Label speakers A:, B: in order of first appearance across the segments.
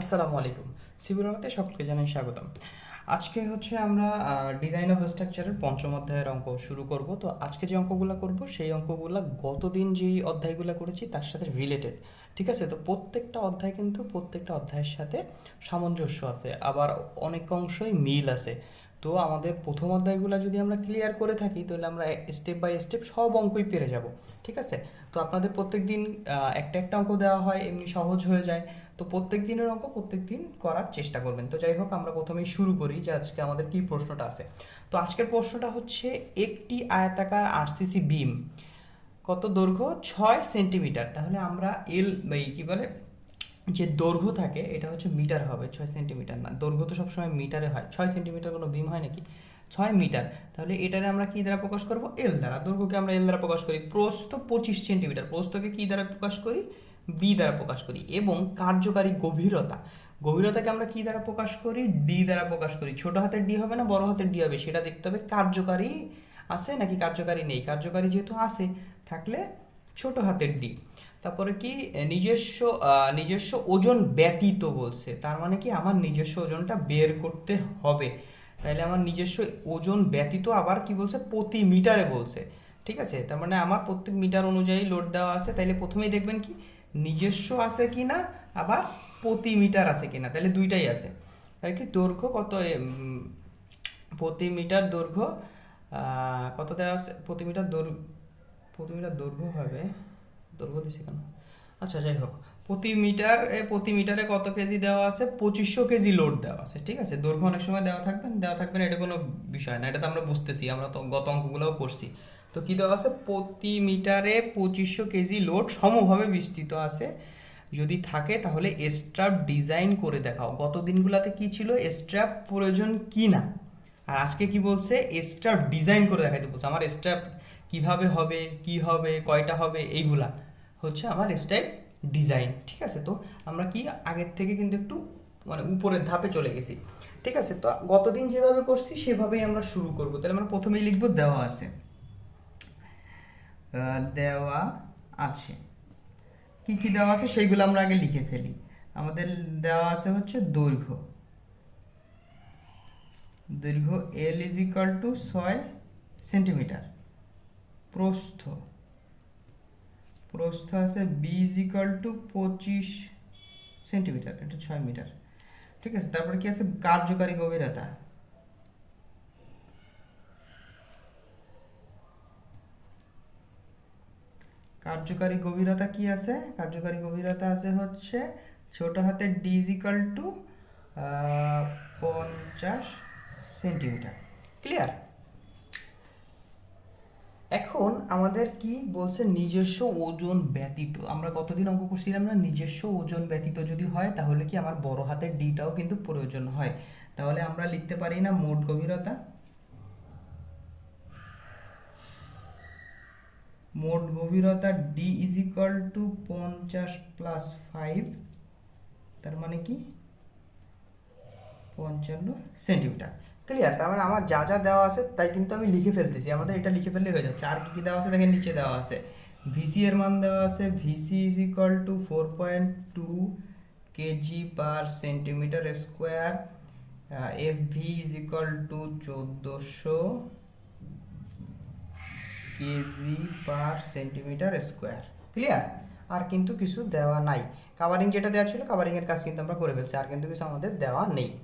A: আসসালামু আলাইকুম। আলোতে সকলকে জানাই স্বাগতম। আজকে হচ্ছে আমরা ডিজাইন অফ স্ট্রাকচারের পঞ্চম অধ্যায়ের অঙ্ক শুরু করব। তো আজকে যে অঙ্কগুলো করব, সেই অঙ্কগুলো গতদিন যেই অধ্যায়গুলো করেছি, তার সাথে রিলেটেড ঠিক আছে? তো প্রত্যেকটা অধ্যায় কিন্তু প্রত্যেকটা অধ্যায়ের সাথে সামঞ্জস্য আছে। আবার অনেক অংশই মিল আছে। তো আমাদের প্রথম অধ্যায়গুলো যদি আমরা ক্লিয়ার করে থাকি, তাহলে আমরা স্টেপ বাই স্টেপ সব অঙ্কই পেরে যাব। ঠিক আছে? তো আপনাদের প্রত্যেক দিন একটা একটা অঙ্ক দেওয়া হয়, এমনি সহজ হয়ে যায়। তো প্রত্যেক দিনের অঙ্ক প্রত্যেক দিন করার চেষ্টা করবেন। তো যাই হোক আমরা প্রথমেই শুরু করি যে আজকে আমাদের কি প্রশ্নটা আছে। তো আজকের প্রশ্নটা হচ্ছে, একটি আয়তাকার আরসিসি বিম কত দৈর্ঘ্য? ছয় সেন্টিমিটার। তাহলে আমরা এল, এই কি বলে, যে দৈর্ঘ্য থাকে, এটা হচ্ছে মিটার হবে, ছয় সেন্টিমিটার না। দৈর্ঘ্য তো সবসময় মিটারে হয়। ছয় সেন্টিমিটার কোনো বিম হয় নাকি? ছয় মিটার। তাহলে এটারে আমরা কি দ্বারা প্রকাশ করব? এল দ্বারা। দৈর্ঘ্যকে আমরা এল দ্বারা প্রকাশ করি। প্রস্থ পঁচিশ সেন্টিমিটার। প্রস্থকে কি দ্বারা প্রকাশ করি? বি দ্বারা প্রকাশ করি এবং কার্যকারী গভীরতা। গভীরতাকে আমরা কি দ্বারা প্রকাশ করি? ডি দ্বারা প্রকাশ করি। ছোট হাতের ডি হবে না, বড় হাতের ডি হবে। সেটা দেখতে হবে কার্যকারী আছে নাকি কার্যকারী নেই? কার্যকারী যেহেতু আছে, থাকলে ছোট হাতের ডি তারপরে কি? নিজস্ব নিজস্ব ওজন ব্যতীত বলছে। তার মানে কি? আমার নিজস্ব ওজনটা বের করতে হবে। তাহলে আমার নিজস্ব ওজন ব্যতীত আবার কি বলছে? প্রতি মিটারে বলছে। ঠিক আছে? তার মানে আমার প্রত্যেক মিটার অনুযায়ী লোড দেওয়া আছে। তাইলে প্রথমেই দেখবেন কি? নিজস্ব আছে কি না আবার প্রতি মিটার আছে কি না তাহলে দুইটাই আছে। তাহলে কি দৈর্ঘ্য কত প্রতি মিটার দৈর্ঘ্য কত দেওয়া আছে? প্রতি মিটার দৈর্ঘ্য, প্রতি মিটার দৈর্ঘ্য হবে, দৈর্ঘ্য দিছি কেন? আচ্ছা যাই হোক। প্রতি মিটার প্রতি মিটারে কত কেজি দেওয়া আছে? পঁচিশশো কেজি লোড দেওয়া আছে, ঠিক আছে? দৈর্ঘ্য অনেক সময় দেওয়া থাকবেন দেওয়া থাকবেন এটা কোনো বিষয় না, এটা তো আমরা বুঝতেছি, আমরা তো গত অঙ্কগুলোও করছি। তো কী দেওয়া আছে? প্রতি মিটারে পঁচিশশো কেজি লোড সমভাবে বিস্তৃত আছে। যদি থাকে তাহলে স্ট্র্যাপ ডিজাইন করে দেখাও। গত দিনগুলোতে কি ছিল? স্ট্র্যাপ প্রয়োজন কি না? আর আজকে কি বলছে? স্ট্রাপ ডিজাইন করে দেখাইতে বলছে। আমার স্ট্র্যাপ কীভাবে হবে? কি হবে? কয়টা হবে? এইগুলা হচ্ছে আমার স্ট্রাইপ ডিজাইন ঠিক আছে? তো আমরা কি আগের থেকে কিন্তু একটু মানে উপরের ধাপে চলে গেছি। ঠিক আছে? তো গতদিন যেভাবে করছি, সেভাবেই আমরা শুরু করব। তাহলে আমরা প্রথমেই লিখব দেওয়া আছে। দেওয়া আছে। কি কি দেওয়া আছে সেইগুলো আমরা আগে লিখে ফেলি। আমাদের দেওয়া আছে হচ্ছে দৈর্ঘ্য। দৈর্ঘ্য এল ইজ ইকাল টু ছয় সেন্টিমিটার প্রস্থ। প্রস্থ আছে বি ইজ ইকাল টু পঁচিশ সেন্টিমিটার এটা ছয় মিটার ঠিক আছে, তারপরে কি আছে? কার্যকারী গভীরতা। কার্যকারী গভীরতা কি আছে? কার্যকারী গভীরতা আছে হচ্ছে ছোট হাতের ডি ইজ ইকাল টু পঞ্চাশ সেন্টিমিটার। ক্লিয়ার এখন আমাদের কি বলছে নিজস্ব ওজন ব্যতীত? আমরা কতদিন অঙ্ক করছিলাম না, নিজস্ব ওজন ব্যতীত যদি হয় তাহলে কি আমার বড় হাতের ডিটাও কিন্তু প্রয়োজন হয়। তাহলে আমরা লিখতে পারি না মোট গভীরতা? মোট গভীরতা ডি ইজ ইকাল টু পঞ্চাশ প্লাস ফাইভ তার মানে কি? পঞ্চান্ন সেন্টিমিটার ক্লিয়ার তার মানে আমার যা যা দেওয়া আছে, তাই কিন্তু আমি লিখে ফেলতেছি। আমাদের এটা লিখে ফেললে হয়ে যাচ্ছে। আর কি কি দেওয়া আছে, দেখেন নিচে দেওয়া আছে। ভিসি এর মান দেওয়া আছে। VC is equal to four point two KG per centimetre square F V is equal to চোদ্দোশো KG per centimetre square, clear? আর কিন্তু কিছু দেওয়া নাই। কাভারিং যেটা দেওয়া ছিল কাভারিং এর কাজ কিন্তু আমরা করে ফেলছি, আর কিন্তু কিছু আমাদের দেওয়া নেই।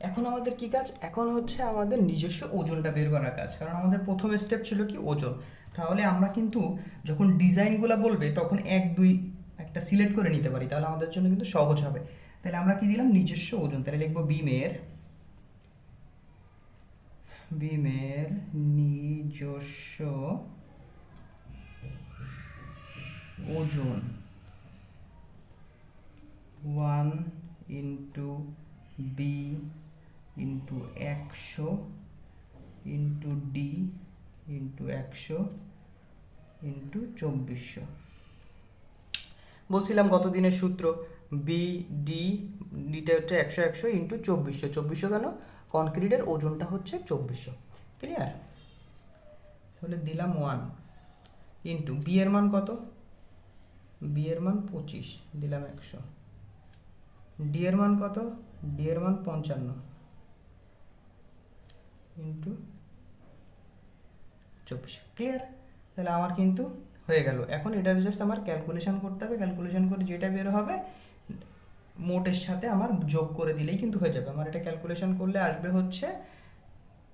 A: এখন আমাদের কি কাজ? এখন হচ্ছে আমাদের নিজস্ব ওজনটা বের করার কাজ। কারণ আমাদের প্রথম স্টেপ ছিল কি? ওজন। তাহলে আমরা কিন্তু যখন ডিজাইনগুলো বলবে, তখন এক, দুই একটা সিলেক্ট করে নিতে পারি। তাহলে আমাদের জন্য কিন্তু সহজ হবে। তাহলে আমরা কি দিলাম? নিজস্ব ওজন। তাহলে লিখব বিমের বিমের নিজস্ব ওজন। ওয়ান ইন্টু বি ইন্টু একশো ইন্টু ডি ইন্টু একশো ইন্টু চব্বিশশো। বলছিলাম গত দিনের সূত্র, বি, ডি, ডিটা হচ্ছে একশো একশো ইন্টু চব্বিশশো। চব্বিশশো কেন? কনক্রিটের ওজনটা হচ্ছে চব্বিশশো। ক্লিয়ার তাহলে দিলাম ওয়ান ইন্টু বি এর মান কত? বি এর মান পঁচিশ, দিলাম একশো। ডি এর মান কত? ডি এর মান পঞ্চান্ন। ইন্টু চব্বিশ। ক্লিয়ার তাহলে আমার কিন্তু হয়ে গেল। এখন এটার জাস্ট আমার ক্যালকুলেশন করতে হবে। ক্যালকুলেশন করে যেটা বের হবে মোটের সাথে আমার যোগ করে দিলেই কিন্তু হয়ে যাবে। আমার এটা ক্যালকুলেশন করলে আসবে হচ্ছে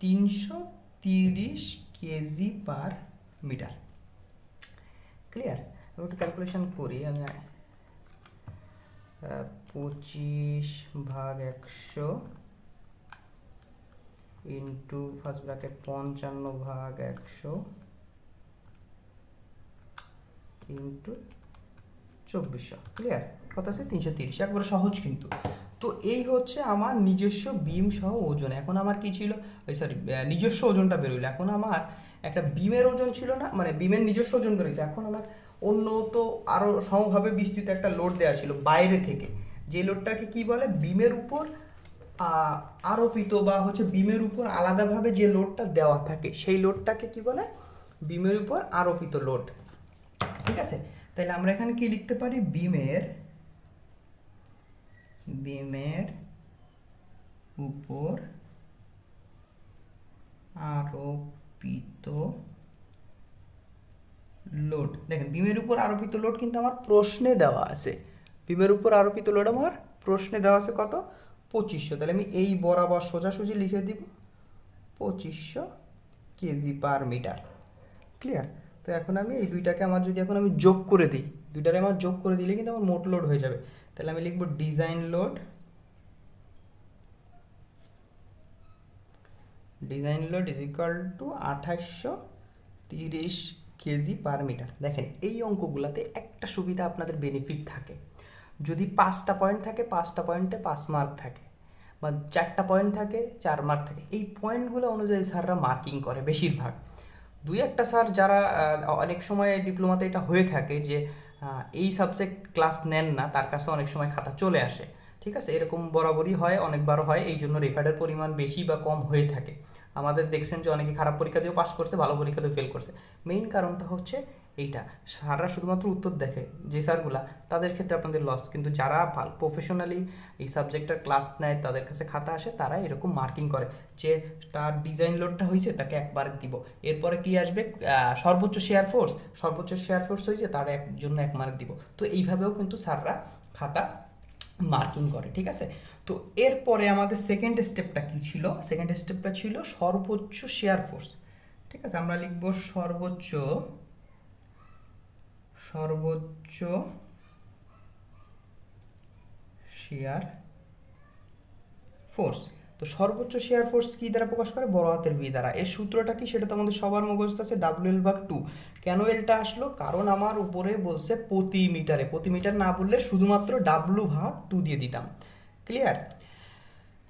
A: তিনশো তিরিশ কেজি পার মিটার। ক্লিয়ার আমি একটু ক্যালকুলেশন করি, আমি পঁচিশ ভাগ একশো ইন্টু ফার্স্ট ব্র্যাকেট পঞ্চান্ন ভাগ একশো ইন্টু চব্বিশশো। ক্লিয়ার কত আছে? তিনশো তিরিশ। একবারে সহজ কিন্তু। তো এই হচ্ছে আমার নিজস্ব বিম সহ ওজন। এখন আমার কি ছিল? ওই সরি নিজস্ব ওজনটা বেরোইলো। এখন আমার একটা বিমের ওজন ছিল না মানে বিমের নিজস্ব ওজন বেরোয়েছে এখন আমার অন্য তো আরও সমভাবে বিস্তৃত একটা লোড দেওয়া ছিল বাইরে থেকে। যে লোডটাকে কি বলে? বিমের উপর আরোপিত বা হচ্ছে বিমের উপর আলাদাভাবে যে লোডটা দেওয়া থাকে, সেই লোডটাকে কি বলে? বিমের উপর আরোপিত লোড ঠিক আছে? তাহলে আমরা এখানে কি লিখতে পারি? বিমের বিমের উপর আরোপিত লোড দেখেন, বিমের উপর আরোপিত লোড কিন্তু আমার প্রশ্নে দেওয়া আছে। বিমের উপর আরোপিত লোড আমার প্রশ্নে দেওয়া আছে কত? পঁচিশশো। তাহলে আমি এই বরাবর সোজাসুজি লিখে দিব, পঁচিশশো কেজি পার মিটার। ক্লিয়ার তো এখন আমি এই দুইটাকে আমার যদি এখন আমি যোগ করে দিই, দুইটারে আমার যোগ করে দিলে কিন্তু আমার মোট লোড হয়ে যাবে। তাহলে আমি লিখব design load design load is equal to আঠাশশো তিরিশ কেজি পার মিটার দেখেন, এই অঙ্কগুলোতে একটা সুবিধা আপনাদের বেনিফিট থাকে। যদি পাঁচটা পয়েন্ট থাকে, পাঁচটা পয়েন্টে পাঁচ মার্ক থাকে, বা চারটা পয়েন্ট থাকে, চার মার্ক থাকে, এই পয়েন্টগুলো অনুযায়ী স্যাররা মার্কিং করে বেশিরভাগ। দুই একটা স্যার যারা অনেক সময় ডিপ্লোমাতে এটা হয়ে থাকে যে এই সাবজেক্ট ক্লাস নেন না, তার কাছে অনেক সময় খাতা চলে আসে। ঠিক আছে? এরকম বরাবরই হয়, অনেকবারও হয়, এই জন্য রেফারের পরিমাণ বেশি বা কম হয়ে থাকে। আমাদের দেখছেন যে অনেকে খারাপ পরীক্ষা দিয়েও পাস করছে, ভালো পরীক্ষা দিয়েও ফেল করছে। মেইন কারণটা হচ্ছে এইটা। স্যাররা শুধুমাত্র উত্তর দেখে যে স্যারগুলা তাদের ক্ষেত্রে আপনাদের লস কিন্তু যারা প্রফেশনালি এই সাবজেক্টটার ক্লাস নেয়, তাদের কাছে খাতা আসে, তারা এরকম মার্কিং করে যে তার ডিজাইন লোডটা হয়েছে, তাকে একবার দিব। এরপরে কি আসবে? সর্বোচ্চ শেয়ার ফোর্স সর্বোচ্চ শেয়ার ফোর্স হয়েছে, তার এক, জন্য এক মার্ক দিব। তো এইভাবেও কিন্তু স্যাররা খাতা মার্কিং করে, ঠিক আছে? তো এরপরে আমাদের সেকেন্ড স্টেপটা কি ছিল? সেকেন্ড স্টেপটা ছিল সর্বোচ্চ শেয়ার ফোর্স ঠিক আছে? আমরা লিখব সর্বোচ্চ সর্বোচ্চ শেয়ার ফোর্স তো সর্বোচ্চ শেয়ার ফোর্স কি দ্বারা প্রকাশ করে? বড় হাতের ভি দ্বারা। এর সূত্রটা কি? সেটা তো আমাদের সবার মুখস্থ আছে ডাব্লিউ এল ভাগ টু কেন এলটা আসলো? কারণ আমার উপরে বলছে প্রতি মিটারে। প্রতি মিটার না বললে শুধুমাত্র ডাব্লু ভাগ টু দিয়ে দিতাম। ক্লিয়ার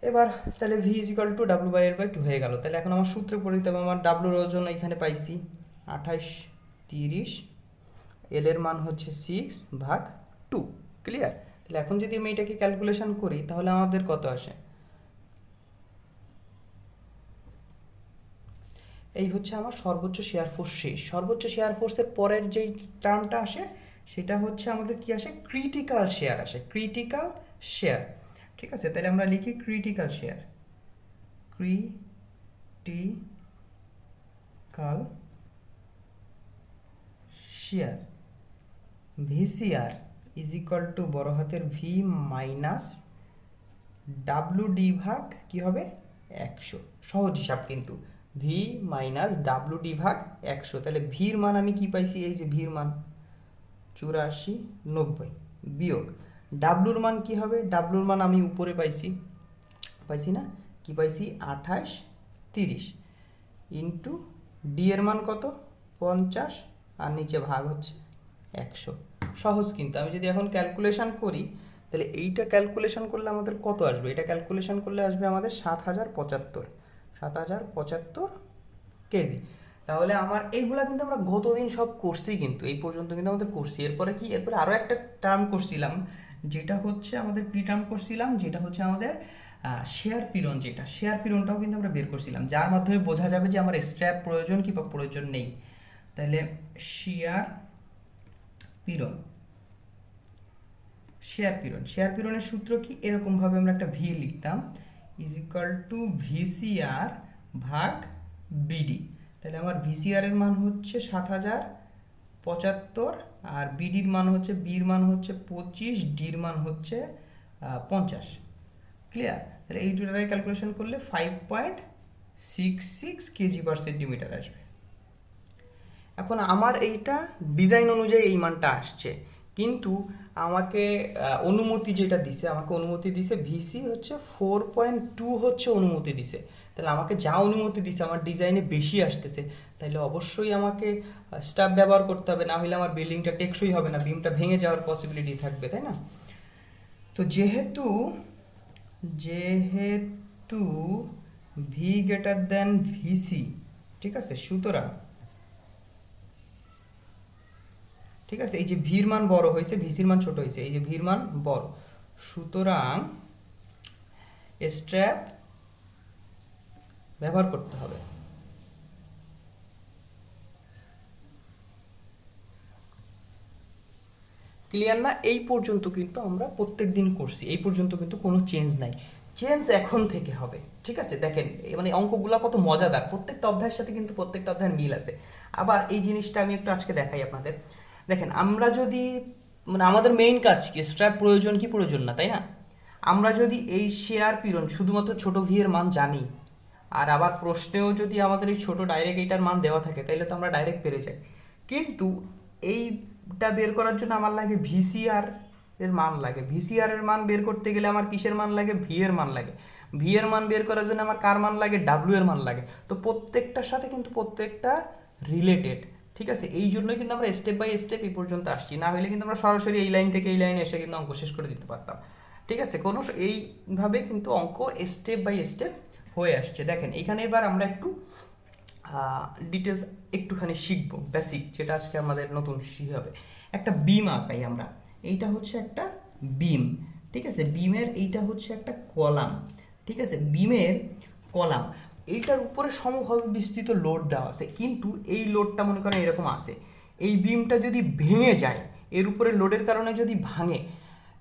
A: এবার তাহলে V is equal to W by L by two হয়ে গেল। তাহলে এখন আমার সূত্রে পড়িতে হবে। আমার ডাব্লুর ওজন এখানে পাইছি। আঠাশ, তিরিশ এল এর মান হচ্ছে সিক্স ভাগ টু ক্লিয়ার তাহলে এখন যদি আমি এটাকে ক্যালকুলেশন করি, তাহলে আমাদের কত আসে? এই হচ্ছে আমার সর্বোচ্চ শেয়ার ফোর্স শেষ। সর্বোচ্চ শেয়ার ফোর্সের পরের যেই টার্মটা আসে, সেটা হচ্ছে আমাদের কি আসে? ক্রিটিক্যাল শেয়ার আসে। ক্রিটিক্যাল শেয়ার ঠিক আছে? তাহলে আমরা লিখি critical shear critical shear VCR is equal to বড় হাতের ভি মাইনাস ডাব্লু ডি ভাগ কি হবে? একশো। সহজ হিসাব কিন্তু। ভি মাইনাস ডাব্লু ডি ভাগ একশো। তাহলে ভির মান আমি কি পাইছি? এই যে ভির মান। চুরাশি, নব্বই। বিয়োগ। ডাব্লুর মান কি হবে? ডাব্লুর মান আমি উপরে পাইছি। পাইছি না? কি পাইছি? আঠাশ, তিরিশ। ইন্টু ডি এর মান কত? পঞ্চাশ। আর নিচে ভাগ হচ্ছে একশো। সহজ কিন্তু। আমি যদি এখন ক্যালকুলেশন করি, তাহলে এইটা ক্যালকুলেশন করলে আমাদের কত আসবে? এটা ক্যালকুলেশন করলে আসবে আমাদের সাত হাজার পঁচাত্তর। সাত হাজার পঁচাত্তর কেজি। তাহলে আমার এইগুলা কিন্তু আমরা গতদিন সব করছি কিন্তু। এই পর্যন্ত কিন্তু আমাদের করছি। এরপরে কি? এরপরে আরও একটা টার্ম করছিলাম, যেটা হচ্ছে আমাদের কি টার্ম করছিলাম? যেটা হচ্ছে আমাদের শেয়ার পিরন যেটা। শেয়ার পিরনটাও কিন্তু আমরা বের করছিলাম। যার মাধ্যমে বোঝা যাবে যে আমার স্ট্র্যাপ প্রয়োজন কি বা প্রয়োজন নেই। তাহলে শেয়ার পিরন। শেয়ার পিরন। শেয়ার পিরনের সূত্র কি? এরকমভাবে আমরা একটা ভি লিখতাম ইজ ইকুয়াল টু ভিসিআর ভাগ বিডি তাহলে আমার ভিসিআর এর মান হচ্ছে সাত হাজার পঁচাত্তর, আর বিডির মান হচ্ছে বির মান হচ্ছে পঁচিশ ডির মান হচ্ছে পঞ্চাশ। ক্লিয়ার তাহলে এই দুটারে ক্যালকুলেশন করলে five point six six KG per centimetre আসবে। এখন আমার এইটা ডিজাইন অনুযায়ী এই মানটা আসছে। কিন্তু আমাকে অনুমতি যেটা দিছে, আমাকে অনুমতি দিছে ভিসি হচ্ছে ফোর পয়েন্ট টু হচ্ছে অনুমতি দিছে। তাহলে আমাকে যা অনুমতি দিছে আমার ডিজাইনে বেশি আসতেছে। তাহলে অবশ্যই আমাকে স্টাফ ব্যবহার করতে হবে, না হলে আমার বিল্ডিংটা টেকসই হবে না বিমটা ভেঙে যাওয়ার পসিবিলিটি থাকবে, তাই না? তো যেহেতু যেহেতু ভি গ্রেটার দেন ভিসি ঠিক আছে? সুতরাং ঠিক আছে? এই যে ভির মান বড় হয়েছে ভিসির মান ছোট হয়েছে, এই যে ভির মান বড়। সুতরাং স্ট্র্যাপ ব্যবহার করতে হবে। ক্লিয়ার না? এই পর্যন্ত কিন্তু আমরা প্রত্যেক দিন করছি। এই পর্যন্ত কিন্তু কোনো চেঞ্জ নাই। চেঞ্জ এখন থেকে হবে। ঠিক আছে? দেখেন মানে অঙ্কগুলো কত মজাদার। প্রত্যেকটা অধ্যায়ের সাথে কিন্তু প্রত্যেকটা অধ্যায়ের মিল আছে। আবার এই জিনিসটা আমি একটু আজকে দেখাই আপনাদের। দেখেন, আমরা যদি মানে আমাদের মেইন কাজ কি? স্ট্র্যাপ প্রয়োজন কি প্রয়োজন না, তাই না? আমরা যদি এই শেয়ার পিরন শুধুমাত্র ছোট ভি এর মান জানি, আর আবার প্রশ্নেও যদি আমাদের এই ছোট ডাইরেক্ট এইটার মান দেওয়া থাকে তাহলে তো আমরা ডাইরেক্ট পেরে যাই। কিন্তু এইটা বের করার জন্য আমার লাগে ভিসিআর এর মান লাগে। ভিসিআর এর মান বের করতে গেলে আমার কিসের মান লাগে? ভি এর মান লাগে। ভি এর মান বের করার জন্য আমার কার মান লাগে? ডাব্লিউ এর মান লাগে। তো প্রত্যেকটার সাথে কিন্তু প্রত্যেকটা রিলেটেড ঠিক আছে? এই জন্যই কিন্তু আমরা স্টেপ বাই স্টেপ এই পর্যন্ত আসছি। না হলে কিন্তু আমরা সরাসরি এই লাইন থেকে এই লাইনে এসে কিন্তু অঙ্ক শেষ করে দিতে পারতাম। ঠিক আছে? কোনো এইভাবে কিন্তু অঙ্ক স্টেপ বাই স্টেপ হয়ে আসছে। দেখেন, এখানে এবার আমরা একটু ডিটেলস একটুখানি শিখব। বেসিক যেটা আজকে আমাদের নতুন শিখাবে একটা বিম আঁকাই আমরা। এইটা হচ্ছে একটা বিম ঠিক আছে? বিমের এইটা হচ্ছে একটা কলাম। ঠিক আছে? বিমের কলাম। এইটার উপরে সমভাবে বিস্তৃত লোড দেওয়া আছে। কিন্তু এই লোডটা মনে করেন এরকম আছে। এই বিমটা যদি ভেঙে যায়, এর উপরে লোডের কারণে যদি ভাঙে,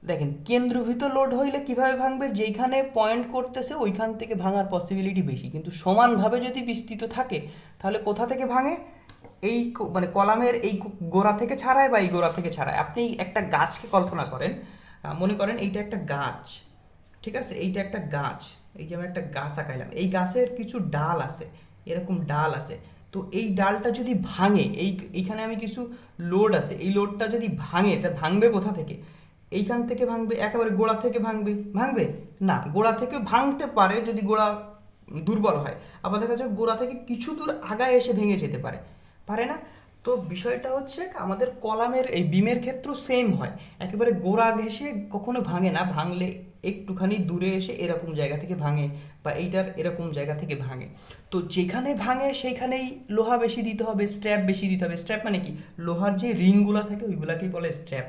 A: দেখেন, কেন্দ্রভূত লোড হইলে কীভাবে ভাঙবে? যেখানে পয়েন্ট করতেছে, ওইখান থেকে ভাঙার পসিবিলিটি বেশি। কিন্তু সমানভাবে যদি বিস্তৃত থাকে, তাহলে কোথা থেকে ভাঙে? এই মানে কলামের এই গোড়া থেকে ছাড়ায় বা এই গোড়া থেকে ছাড়ায়? আপনি একটা গাছকে কল্পনা করেন। মনে করেন এইটা একটা গাছ। ঠিক আছে? এইটা একটা গাছ। এই যে আমি একটা গাছ আঁকাইলাম, এই গাছের কিছু ডাল আছে, এরকম ডাল আছে। তো এই ডালটা যদি ভাঙে, এই, এইখানে আমি কিছু লোড আছে, এই লোডটা যদি ভাঙে, তা ভাঙবে কোথা থেকে? এইখান থেকে ভাঙবে, একেবারে গোড়া থেকে ভাঙবে ভাঙবে? না, গোড়া থেকে ভাঙতে পারে যদি গোড়া দুর্বল হয়, আবার দেখা যায় গোড়া থেকে কিছু দূর আগায় এসে ভেঙে যেতে পারে। পারে না? তো বিষয়টা হচ্ছে আমাদের কলামের এই বিমের ক্ষেত্রেও সেম হয়। একেবারে গোড়া ঘেসে কখনো ভাঙে না, ভাঙলে একটুখানি দূরে এসে এরকম জায়গা থেকে ভাঙে বা এইটার এরকম জায়গা থেকে ভাঙে। তো যেখানে ভাঙে সেইখানেই লোহা বেশি দিতে হবে স্ট্র্যাপ বেশি দিতে হবে। স্ট্র্যাপ মানে কি? লোহার যে রিংগুলো থাকে ওইগুলাকেই বলে স্ট্র্যাপ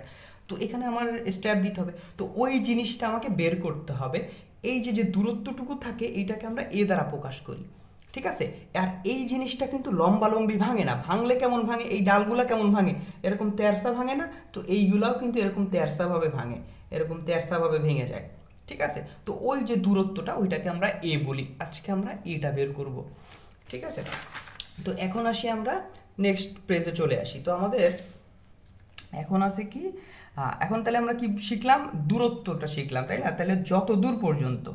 A: তো এখানে আমার স্ট্র্যাপ দিতে হবে। তো ওই জিনিসটা আমাকে বের করতে হবে। এই যে যে দূরত্বটুকু থাকে এইটাকে আমরা এ দ্বারা প্রকাশ করি। ঠিক আছে? আর এই জিনিসটা কিন্তু লম্বালম্বি ভাঙে না। ভাঙলে কেমন ভাঙে? এই ডালগুলা কেমন ভাঙে? এরকম তেরসা ভাঙে না? তো এইগুলাও কিন্তু এরকম তেরসাভাবে ভাঙে। এরকম তেরসাভাবে ভেঙে যায়। ঠিক আছে? তো ওই যে দূরত্বটা ওইটাকে আমরা এ বলি। আজকে আমরা এটা বের করব। ঠিক আছে? তো এখন আসি আমরা নেক্সট পেজে চলে আসি। তো আমাদের এখন আছে কি? এখন তাহলে আমরা কি শিখলাম? দূরত্বটা শিখলাম, তাই না? তাহলে যত দূর পর্যন্ত?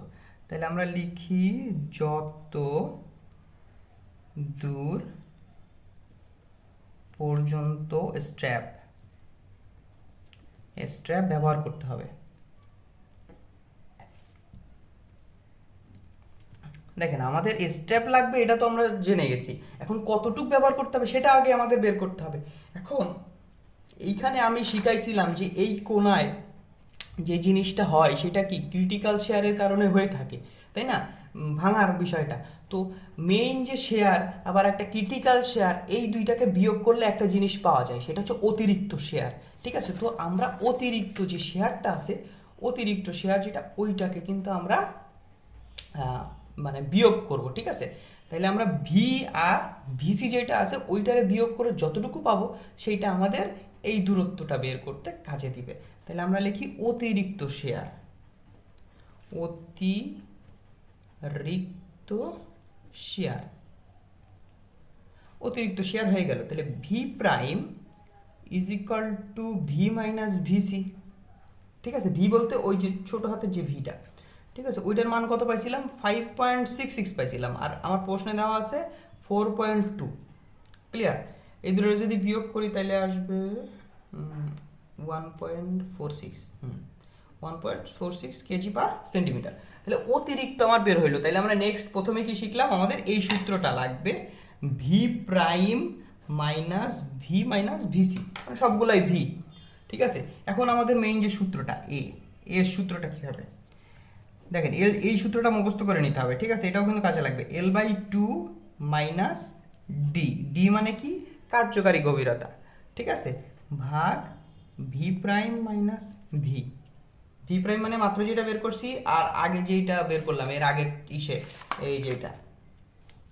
A: তাহলে আমরা লিখি যত দূর পর্যন্ত স্ট্র্যাপ স্ট্র্যাপ ব্যবহার করতে হবে। দেখেন, আমাদের স্ট্র্যাপ লাগবে, এটা তো আমরা জেনে গেছি। এখন কতটুক ব্যবহার করতে হবে, সেটা আগে আমাদের বের করতে হবে। এখন এইখানে আমি শিখাইছিলাম যে এই কোনায় যে জিনিসটা হয়, সেটা কি ক্রিটিক্যাল শেয়ারের কারণে হয়ে থাকে, তাই না? ভাঙার বিষয়টা। তো মেইন যে শেয়ার আবার একটা ক্রিটিক্যাল শেয়ার এই দুইটাকে বিয়োগ করলে একটা জিনিস পাওয়া যায়, সেটা হচ্ছে অতিরিক্ত শেয়ার ঠিক আছে? তো আমরা অতিরিক্ত যে শেয়ারটা আছে, অতিরিক্ত শেয়ার যেটা, ওইটাকে কিন্তু আমরা মানে বিয়োগ করব, ঠিক আছে? তাহলে আমরা ভি আর ভিসি যেটা আছে, ওইটারে বিয়োগ করে যতটুকু পাবো, সেইটা আমাদের এই দূরত্বটা বের করতে কাজে দিবে। তাহলে আমরা লিখি অতিরিক্ত শেয়ার। অতিরিক্ত শেয়ার। অতিরিক্ত শেয়ার হয়ে গেল। তাহলে V prime is equal to V minus VC ঠিক আছে? ভি বলতে ওই যে ছোট হাতের যে ভিটা ঠিক আছে? ওইটার মান কত পাইছিলাম? ফাইভ পয়েন্ট সিক্স সিক্স পাইছিলাম। আর আমার প্রশ্নে দেওয়া আছে ফোর পয়েন্ট টু ক্লিয়ার এই দুটো যদি বিয়োগ করি তাহলে আসবে one point four six hmm. One point four six KG per centimetre. তাহলে অতিরিক্ত আমার বের হইল। তাহলে আমরা নেক্সট প্রথমে কি শিখলাম? আমাদের এই সূত্রটা লাগবে V prime minus V minus VC সবগুলাই ভি ঠিক আছে? এখন আমাদের মেইন যে সূত্রটা এ এর সূত্রটা কী হবে? দেখেন, এল, এই সূত্রটা মুখস্থ করে নিতে হবে, ঠিক আছে? এটাও কিন্তু কাজে লাগবে। L by two minus D D মানে কি? কার্যকারী গভীরতা, ঠিক আছে? ভাগ V prime minus V V prime মানে মাত্র যেটা বের করছি, আর আগে যেটা বের করলাম, এর আগের ইসে, এই যেটা।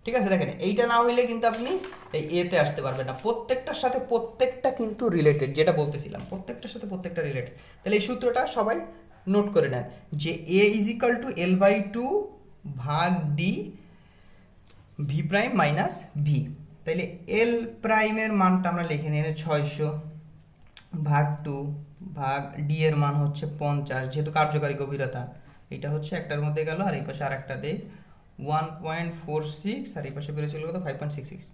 A: ঠিক আছে, দেখেন, এইটা না হইলে কিন্তু আপনি এই এতে আসতে পারবেন না। প্রত্যেকটার সাথে প্রত্যেকটা কিন্তু রিলেটেড যেটা বলতেছিলাম, প্রত্যেকটার সাথে প্রত্যেকটা রিলেটেড তাহলে এই সূত্রটা সবাই নোট করে নেন যে A is equal to L by two ভাগ D V prime minus V তাইলে এল প্রাইমের মানটা আমরা লিখে নিয়ে ছয়শো ভাগ টু ভাগ ডি এর মান হচ্ছে পঞ্চাশ, যেহেতু কার্যকারী গভীরতা। এটা হচ্ছে একটার মধ্যে গেল, আর এই পাশে আর একটা দেই ওয়ান পয়েন্ট ফোর সিক্স আর এই পাশে বেরোছিল কত five point six six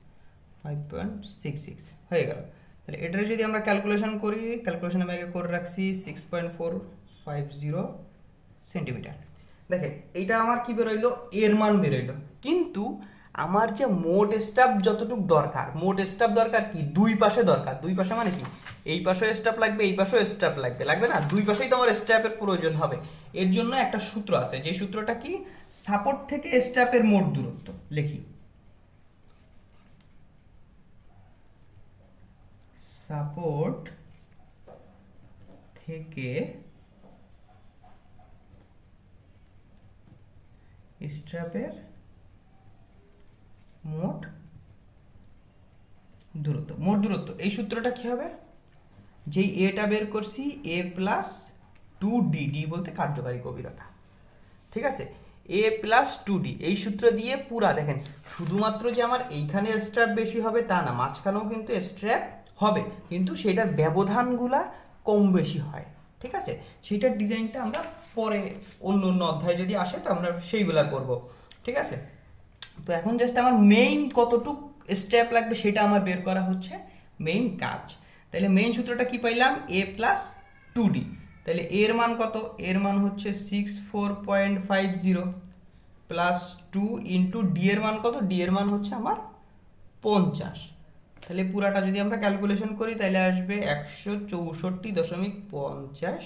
A: five point six six হয়ে গেল। তাহলে এটার যদি আমরা ক্যালকুলেশন করি ক্যালকুলেশন আমি আগে করে রাখছি সিক্স পয়েন্ট ফোর সেন্টিমিটার দেখেন, এইটা আমার কি বেরোইলো? এর মান বেরোইলো। কিন্তু আমার যে মোট স্টাফ যতটুকু দরকার, মোট স্টাফ দরকার কি? দুই পাশে দরকার। দুই পাশে মানে কি? এই পাশেও স্টাফ লাগবে, এই পাশেও স্টাফ লাগবে। লাগবে না? দুই পাশেই তো আমার স্টাফের প্রয়োজন হবে। এর জন্য একটা সূত্র আছে, যে সূত্রটা কি? সাপোর্ট থেকে স্টাফের মোট দূরত্ব, লিখি। সাপোর্ট থেকে স্ট্র্যাপের মোট দূরত্ব। মোট দূরত্ব। এই সূত্রটা কি হবে? যেই এটা বের করছি A plus two D D বলতে কার্যকারী গভীরতা। ঠিক আছে? এ প্লাস টু ডি এই সূত্র দিয়ে পুরা, দেখেন, শুধুমাত্র যে আমার এইখানে স্ট্র্যাপ বেশি হবে তা না, মাঝখানেও কিন্তু স্ট্র্যাপ হবে। কিন্তু সেটার ব্যবধানগুলা কম বেশি হয়। ঠিক আছে? সেটার ডিজাইনটা আমরা পরে অন্য অন্য অধ্যায় যদি আসে, তো আমরা সেইগুলা করব। ঠিক আছে? তো এখন জাস্ট আমার মেইন কতটুক স্টেপ লাগবে সেটা আমার বের করা হচ্ছে মেইন কাজ। তাহলে মেইন সূত্রটা কি পাইলাম? এ প্লাস টু ডি তাহলে এর মান কত? এর মান হচ্ছে six four point five zero plus two into D এর মান কত? ডি এর মান হচ্ছে আমার পঞ্চাশ। তাহলে পুরাটা যদি আমরা ক্যালকুলেশন করি তাহলে আসবে একশো চৌষট্টি দশমিক পঞ্চাশ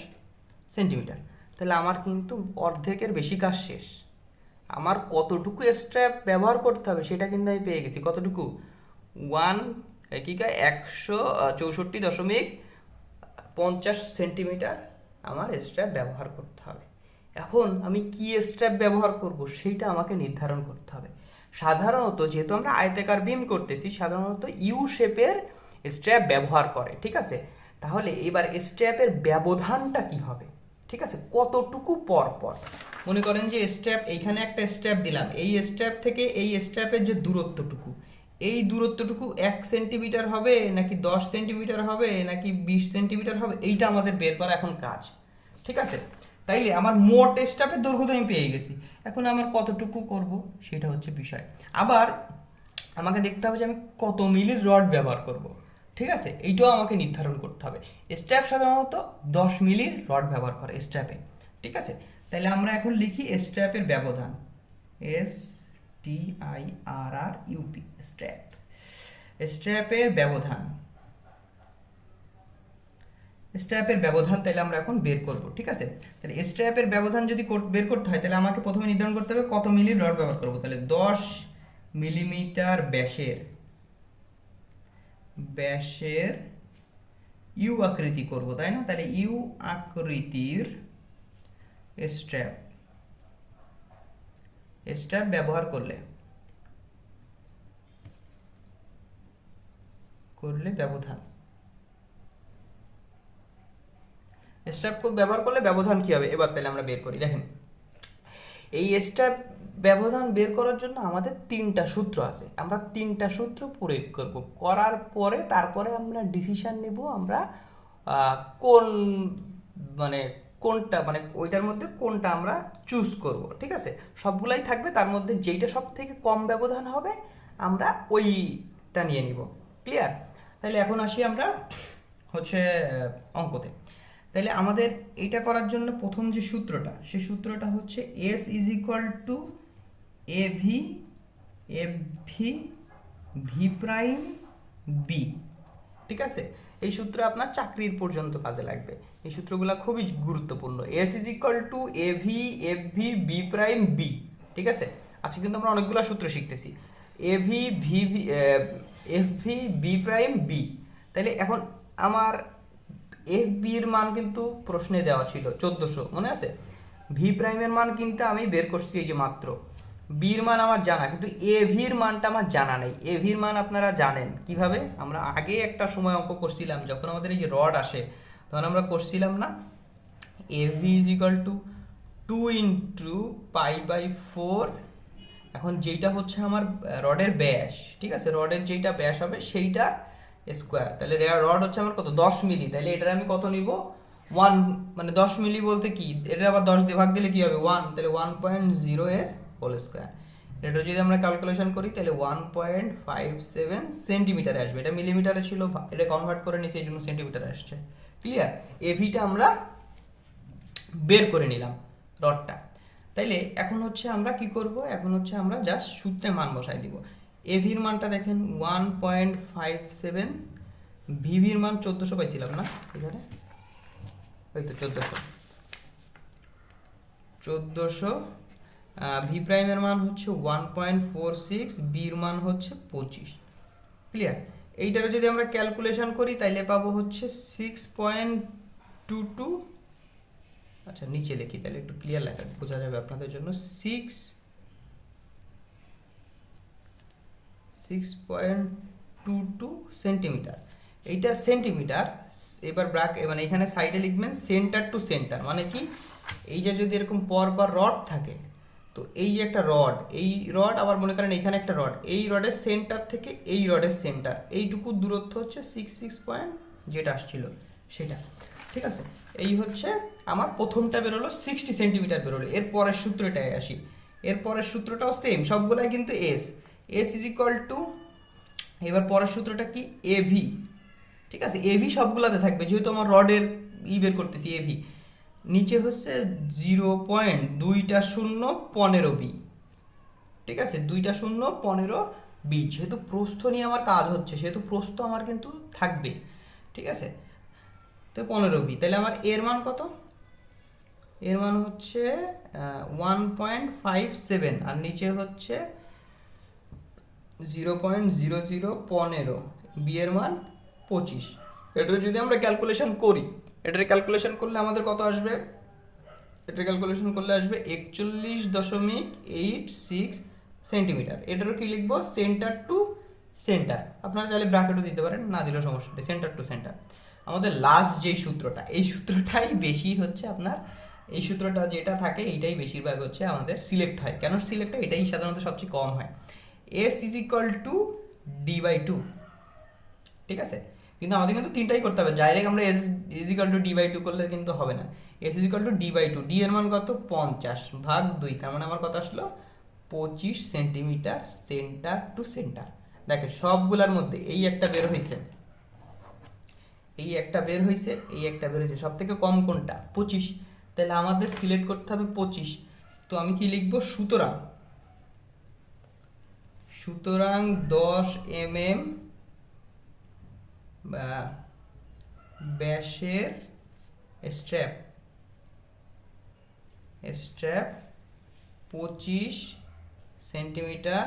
A: সেন্টিমিটার তাহলে আমার কিন্তু অর্ধেকের বেশি কাজ শেষ। আমার কতটুকু স্ট্র্যাপ ব্যবহার করতে হবে সেটা কিন্তু আমি পেয়ে গেছি। কতটুকু? ওয়ান কি কয় একশো চৌষট্টি দশমিক পঞ্চাশ সেন্টিমিটার আমার স্ট্র্যাপ ব্যবহার করতে হবে। এখন আমি কি স্ট্র্যাপ ব্যবহার করব সেইটা আমাকে নির্ধারণ করতে হবে। সাধারণত যেহেতু আমরা আয়তাকার বিম করতেছি, সাধারণত ইউ শেপের স্ট্র্যাপ ব্যবহার করে, ঠিক আছে? তাহলে এবার স্ট্র্যাপের ব্যবধানটা কি হবে? ঠিক আছে? কতটুকু পর পর? মনে করেন যে স্ট্র্যাপ এইখানে একটা স্ট্র্যাপ দিলাম। এই স্ট্র্যাপ থেকে এই স্ট্র্যাপের যে দূরত্বটুকু, এই দূরত্বটুকু এক সেন্টিমিটার হবে নাকি দশ সেন্টিমিটার হবে নাকি বিশ সেন্টিমিটার হবে? এইটা আমাদের বের করা এখন কাজ। ঠিক আছে? তাইলে আমার মোট স্টাফের দৈর্ঘ্য তো আমি পেয়ে গেছি। এখন আমার কতটুকু করব সেটা হচ্ছে বিষয়। আবার আমাকে দেখতে হবে যে আমি কত মিলির রড ব্যবহার করব। ঠিক আছে? এইটাও আমাকে নির্ধারণ করতে হবে। স্ট্যাপ সাধারণত দশ মিলির রড ব্যবহার করে স্ট্যাপে ঠিক আছে? তাহলে আমরা এখন লিখি স্ট্র্যাপের ব্যবধান। S T I R R UP strap স্ট্র্যাপের ব্যবধান। স্ট্র্যাপের ব্যবধান তাহলে আমরা এখন বের করব, ঠিক আছে? তাহলে স্ট্র্যাপের ব্যবধান যদি বের করতে হয় তাহলে আমাকে প্রথমে নির্ধারণ করতে হবে কত মিলি রড ব্যবহার করব। তাহলে দশ মিলিমিটার ব্যাসের ব্যাসের ইউ আকৃতি করব, তাই না? তাহলে ইউ আকৃতির স্ট্র্যাপ স্ট্র্যাপ ব্যবহার করলে করলে ব্যবধান। স্ট্র্যাপ ব্যবহার করলে ব্যবধান কী হবে? এবার তাহলে আমরা বের করি, দেখেন। এই স্ট্যাপ ব্যবধান বের করার জন্য আমাদের তিনটা সূত্র আছে। আমরা তিনটা সূত্র প্রয়োগ করব। করার পরে তারপরে আমরা ডিসিশন নেব আমরা কোন মানে কোনটা মানে ওইটার মধ্যে কোনটা আমরা চুজ করব, ঠিক আছে? সবগুলাই থাকবে, তার মধ্যে যেইটা সব থেকে কম ব্যবধান হবে, আমরা ওইটা নিয়ে নিব। ক্লিয়ার তাহলে এখন আসি আমরা হচ্ছে অঙ্কতে। তাহলে আমাদের এইটা করার জন্য প্রথম যে সূত্রটা, সে সূত্রটা হচ্ছে S is equal to A V F V V prime B ঠিক আছে? এই সূত্র আপনার চাকরির পর্যন্ত কাজে লাগবে। এই সূত্রগুলো খুবই গুরুত্বপূর্ণ। S is equal to A V F V B prime B ঠিক আছে? আজকে কিন্তু আমরা অনেকগুলো সূত্র শিখতেছি। A V V F V B prime B তাহলে এখন আমার এফ বির মান কিন্তু প্রশ্নে দেওয়া ছিল, চোদ্দোশো। মনে আছে? ভি প্রাইমের মান কিন্তু আমি বের করছি এই যে মাত্র। বির মান আমার জানা, কিন্তু এ ভির মানটা আমার জানা নেই। এ ভির মান আপনারা জানেন। কীভাবে? আমরা আগে একটা সময় অঙ্ক করছিলাম, যখন আমাদের এই যে রড আসে, তখন আমরা করছিলাম না, A V is equal to two into pi by four. এখন যেইটা হচ্ছে আমার রডের ব্যাস, ঠিক আছে? রডের যেইটা ব্যাস হবে সেইটা স্কোয়ার। তাহলে রড হচ্ছে আমার কত? দশ মিলি। তাহলে এটার আমি কত নিব? ওয়ান মানে দশ মিলি বলতে কি? এটা আবার দশ দিয়ে ভাগ দিলে কি হবে? ওয়ান। তাহলে ওয়ান পয়েন্ট জিরো এর হোল স্কোয়ার এটা যদি আমরা ক্যালকুলেশন করি, তাহলে ওয়ান পয়েন্ট ফাইভ সেভেন সেন্টিমিটারে আসবে। এটা মিলিমিটারে ছিল, এটা কনভার্ট করে নিছি, এই জন্য সেন্টিমিটারে আসছে। ক্লিয়ার এভিটা আমরা বের করে নিলাম রডটা তাইলে এখন হচ্ছে আমরা কি করব? এখন হচ্ছে আমরা জাস্ট সূত্রে মান বসাই দিব। এভির মানটা দেখেন ওয়ান পয়েন্ট ফাইভ সেভেন ভিভির মান চোদ্দোশো পাইছিলাম না এখানে? ওই তো চোদ্দোশো। চোদ্দোশো ভি প্রাইমের মান হচ্ছে ওয়ান পয়েন্ট ফোর সিক্স বির মান হচ্ছে পঁচিশ। ক্লিয়ার এইটারও যদি আমরা ক্যালকুলেশন করি, তাইলে পাবো হচ্ছে সিক্স পয়েন্ট টু টু আচ্ছা নিচে লিখি তাহলে একটু ক্লিয়ার লেখা, বোঝা যাবে আপনাদের জন্য। Six six point two two centimetre এইটা সেন্টিমিটার এবার ব্রাক মানে এখানে সাইডে লিখবেন সেন্টার টু সেন্টার মানে কি? এই যে যদি এরকম পর পর রড থাকে তো এই যে একটা রড এই রড আবার মনে করেন এখানে একটা রড এই রডের সেন্টার থেকে এই রডের সেন্টার এইটুকু দূরত্ব হচ্ছে সিক্স সিক্স পয়েন্ট যেটা আসছিল সেটা, ঠিক আছে? এই হচ্ছে আমার প্রথমটা বেরোলো সিক্সটি সেন্টিমিটার বেরোলো, এর পরের সূত্রটায় আসি, এর পরের সূত্রটাও সেম সবগুলাই কিন্তু S S is equal to এবার পরের সূত্রটা কি? এভি ঠিক আছে? এভি সবগুলাতে থাকবে, যেহেতু আমার রডের ই বের করতেছি এভি নিচে হচ্ছে জিরো পয়েন্ট দুইটা শূন্য পনেরো বি। ঠিক আছে? দুইটা শূন্য পনেরো বি। যেহেতু প্রস্থ নিয়ে আমার কাজ হচ্ছে, সেহেতু প্রস্থ আমার কিন্তু থাকবে। ঠিক আছে? তো পনেরো বি। তাহলে আমার এর মান কত? এর মান হচ্ছে ওয়ান পয়েন্ট ফাইভ সেভেন। আর নিচে হচ্ছে জিরো পয়েন্ট জিরো জিরো পনেরো। বি এর মান পঁচিশ। এটার যদি আমরা ক্যালকুলেশন করি এটার ক্যালকুলেশন করলে আমাদের কত আসবে? এটার ক্যালকুলেশন করলে আসবে একচল্লিশ দশমিক এইট সিক্স সেন্টিমিটার। এটারও কি লিখব? সেন্টার টু সেন্টার আপনারা চাইলে ব্র্যাকেটও দিতে পারেন, না দিলেও সমস্যা নেই। সেন্টার টু সেন্টার আমাদের লাস্ট যেই সূত্রটা, এই সূত্রটাই বেশি হচ্ছে আপনার। এই সূত্রটা যেটা থাকে, এইটাই বেশিরভাগ হচ্ছে আমাদের সিলেক্ট হয়। কেন সিলেক্ট হয়? এটাই সাধারণত সবচেয়ে কম হয়। S is equal to D by two ঠিক আছে? কিন্তু আমাদের কিন্তু তিনটাই করতে হবে। ডাইরেক্ট আমরা S is equal to D by two করলে কিন্তু হবে না। S is equal to D by two D এর মান কত? পঞ্চাশ ভাগ দুই, তার মানে আমার কথা আসলো? পঁচিশ সেন্টিমিটার সেন্টার টু সেন্টার দেখেন সবগুলার মধ্যে এই একটা বের হয়েছে এই একটা বের হয়েছে এই একটা বের হয়েছে সব থেকে কম কোনটা? পঁচিশ। তাহলে আমাদের সিলেক্ট করতে হবে পঁচিশ। তো আমি কি লিখব? সুতরাং। সুতরাং দশ এম এম বা ব্যাসের স্ট্র্যাপ স্ট্র্যাপ পঁচিশ সেন্টিমিটার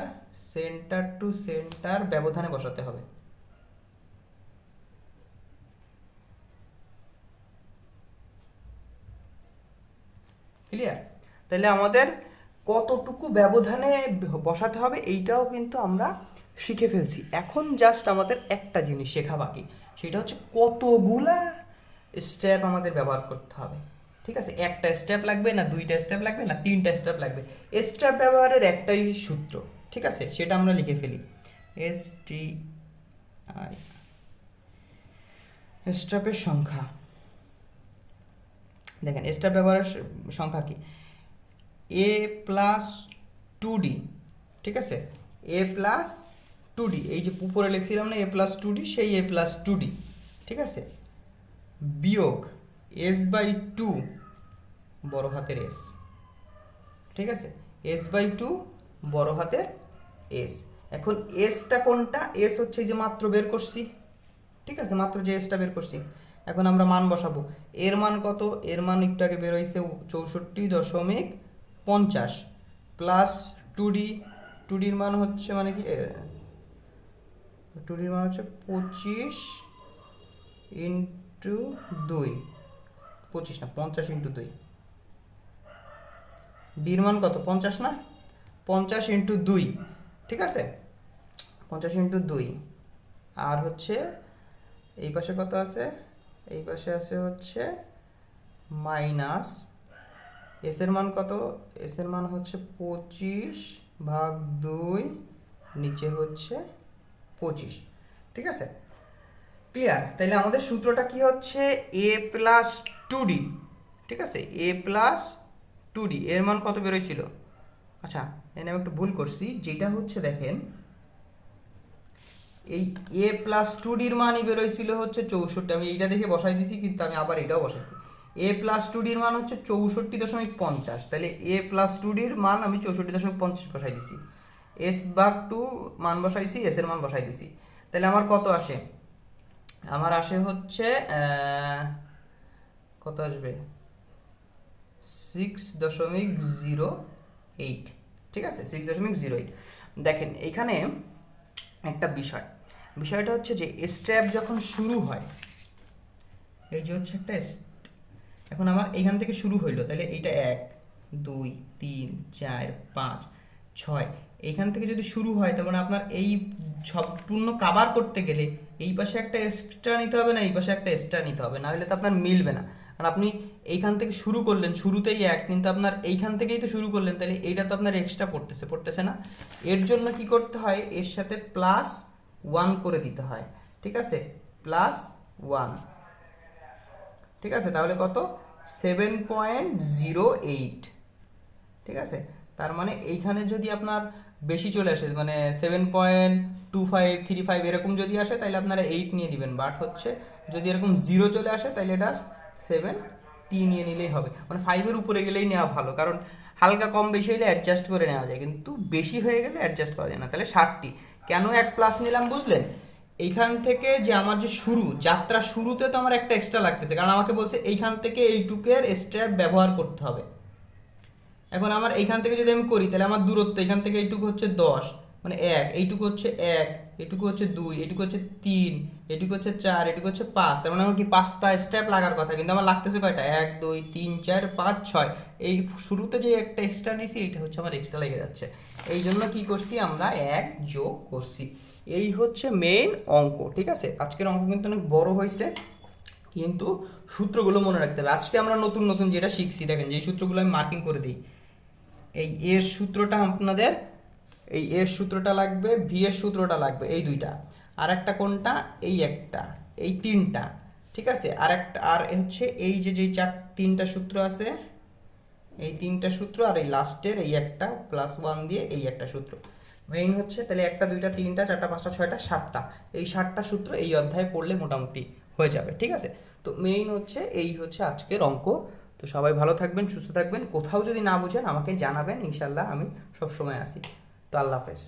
A: সেন্টার টু সেন্টার ব্যবধানে বসাতে হবে। ক্লিয়ার তাহলে আমাদের কতটুকু ব্যবধানে বসাতে হবে এইটাও কিন্তু আমরা শিখে ফেলছি। এখন জাস্ট আমাদের একটা জিনিস শেখা বাকি, সেটা হচ্ছে কতগুলা স্টেপ আমাদের ব্যবহার করতে হবে। ঠিক আছে? একটা স্টেপ লাগবে না দুইটা স্টেপ লাগবে না তিনটা স্টেপ লাগবে। স্টেপ ব্যবহারের একটাই সূত্র, ঠিক আছে? সেটা আমরা লিখে ফেলি। এস টি আই স্টেপের সংখ্যা। দেখেন স্টেপ ব্যবহারের সংখ্যা কি? এ প্লাস টু ডি ঠিক আছে? এ প্লাস টু ডি এই যে উপরে লিখছিলাম না এ প্লাস টু ডি সেই এ প্লাস টু ডি ঠিক আছে? বিয়োগ এস বাই টু বড় হাতের এস ঠিক আছে? এস বাই টু বড় হাতের এস এখন এসটা কোনটা? এস হচ্ছে যে মাত্র বের করছি, ঠিক আছে? মাত্র যে এসটা বের করছি, এখন আমরা মান বসাবো। এর মান কত? এর মান একটু আগে বের হয়েছে চৌষট্টি দশমিক পঞ্চাশ প্লাস টু ডি টু ডির মান হচ্ছে মানে কি টু ডির মান হচ্ছে পঁচিশ ইন্টু দুই। পঁচিশ না, পঞ্চাশ ইন্টু দুই। ডির মান কত? পঞ্চাশ না? পঞ্চাশ ইন্টু দুই, ঠিক আছে? পঞ্চাশ ইন্টু দুই। আর হচ্ছে এই পাশে কত আছে? এই পাশে আছে হচ্ছে মাইনাস এসের মান কত? এসের মান হচ্ছে পঁচিশ ভাগ দুই, নিচে হচ্ছে পঁচিশ। ঠিক আছে? ক্লিয়ার তাহলে আমাদের সূত্রটা কি হচ্ছে? এ প্লাস টু ডি ঠিক আছে? এ প্লাস টু ডি এর মান কত বেরোয়ছিল? আচ্ছা এখানে আমি একটু ভুল করছি। যেটা হচ্ছে দেখেন, এই এ প্লাস টু ডির মানই বেরোয়ছিল হচ্ছে চৌষট্টি। আমি এইটা দেখে বসাই দিছি, কিন্তু আমি আবার এটাও বসাইছি। এ প্লাস টু ডির মান হচ্ছে চৌষট্টি দশমিক পঞ্চাশ। তাহলে এ প্লাস টু ডির মান আমি চৌষট্টি দশমিক পঞ্চাশ বসাই দিছি। এস ভাগ টু মান বসাইছি এস এর মান বসাই দিছি। তাহলে আমার কত আসে? আমার আসে হচ্ছে কত আসবে? সিক্স দশমিক জিরো এইট ঠিক আছে? সিক্স দশমিক জিরো এইট দেখেন, এখানে একটা বিষয়। বিষয়টা হচ্ছে যে স্ট্র্যাপ যখন শুরু হয়, এই যে হচ্ছে একটা এখন আমার এইখান থেকে শুরু হইল, তাহলে এইটা এক, দুই, তিন, চার, পাঁচ, ছয়। এইখান থেকে যদি শুরু হয়, তার মানে আপনার এই সম্পূর্ণ কাভার করতে গেলে এই পাশে একটা এক্সট্রা নিতে হবে না, এই পাশে একটা এক্সট্রা নিতে হবে না হলে তো আপনার মিলবে না। আর আপনি এইখান থেকে শুরু করলেন, শুরুতেই এক, কিন্তু আপনার এইখান থেকেই তো শুরু করলেন, তাহলে এইটা তো আপনার এক্সট্রা পড়তেছে পড়তেছে না। এর জন্য কি করতে হয়, এর সাথে প্লাস ওয়ান করে দিতে হয়, ঠিক আছে? প্লাস ওয়ান ঠিক আছে? তাহলে কত? সেভেন পয়েন্ট জিরো এইট ঠিক আছে? তার মানে এইখানে যদি আপনার বেশি চলে আসে মানে seven point two five three five এরকম যদি আসে তাহলে আপনারা এইট নিয়ে নেবেন। বাট হচ্ছে যদি এরকম জিরো চলে আসে তাহলে এটা সেভেন টি নিয়ে নিলেই হবে। মানে ফাইভের উপরে গেলেই নেওয়া ভালো। কারণ হালকা কম বেশি হলে অ্যাডজাস্ট করে নেওয়া যায়। কিন্তু বেশি হয়ে গেলে অ্যাডজাস্ট করা যায় না। তাহলে ষাটটি কেন এক প্লাস নিলাম বুঝলেন? এইখান থেকে যে আমার যে শুরু, যাত্রা শুরুতে তো আমার একটা এক্সট্রা লাগতেছে। কারণ আমাকে বলছে এইখান থেকে এইটুকের স্ট্র্যাপ ব্যবহার করতে হবে। এখন আমার এইখান থেকে যদি আমি করি, তাহলে আমার দূরত্ব এখান থেকে এইটুকু হচ্ছে দশ মানে এক, এইটুকু হচ্ছে এক এটুকু হচ্ছে দুই এটুকু হচ্ছে তিন এটুকু হচ্ছে চার এটুকু হচ্ছে পাঁচ। তার মানে আমার কি পাঁচটা স্টেপ লাগার কথা? কিন্তু আমার লাগতেছে কয়টা? এক, দুই, তিন, চার, পাঁচ, ছয়। এই শুরুতে যে একটা এক্সট্রা নিয়েছি, এইটা হচ্ছে আমার এক্সট্রা লেগে যাচ্ছে। এই জন্য কি করছি আমরা? এক যোগ করছি। এই হচ্ছে মেইন অঙ্ক, ঠিক আছে? আজকের অঙ্ক কিন্তু অনেক বড় হয়েছে, কিন্তু সূত্রগুলো মনে রাখতে হবে। আজকে আমরা নতুন নতুন যেটা শিখছি, দেখেন, যে সূত্রগুলো আমি মার্কিং করে দিই। এই এর সূত্রটা আপনাদের, এই এর সূত্রটা লাগবে ভি এর সূত্রটা লাগবে, এই দুইটা। আর একটা কোনটা? এই একটা, এই তিনটা, ঠিক আছে? আর একটা আর হচ্ছে এই যে যে চার, তিনটা সূত্র আছে, এই তিনটা সূত্র আর এই লাস্টের এই একটা প্লাস ওয়ান দিয়ে এই একটা সূত্র। মেইন হচ্ছে তাহলে একটা, দুইটা, তিনটা, চারটা, পাঁচটা, ছয়টা, সাতটা। এই সাতটা সূত্র এই অধ্যায়ে পড়লে মোটামুটি হয়ে যাবে, ঠিক আছে? তো মেইন হচ্ছে এই হচ্ছে আজকের অঙ্ক। তো সবাই ভালো থাকবেন, সুস্থ থাকবেন। কোথাও যদি না বুঝেন আমাকে জানাবেন ইনশাল্লাহ আমি সবসময় আসি তো আল্লাহ হাফেজ।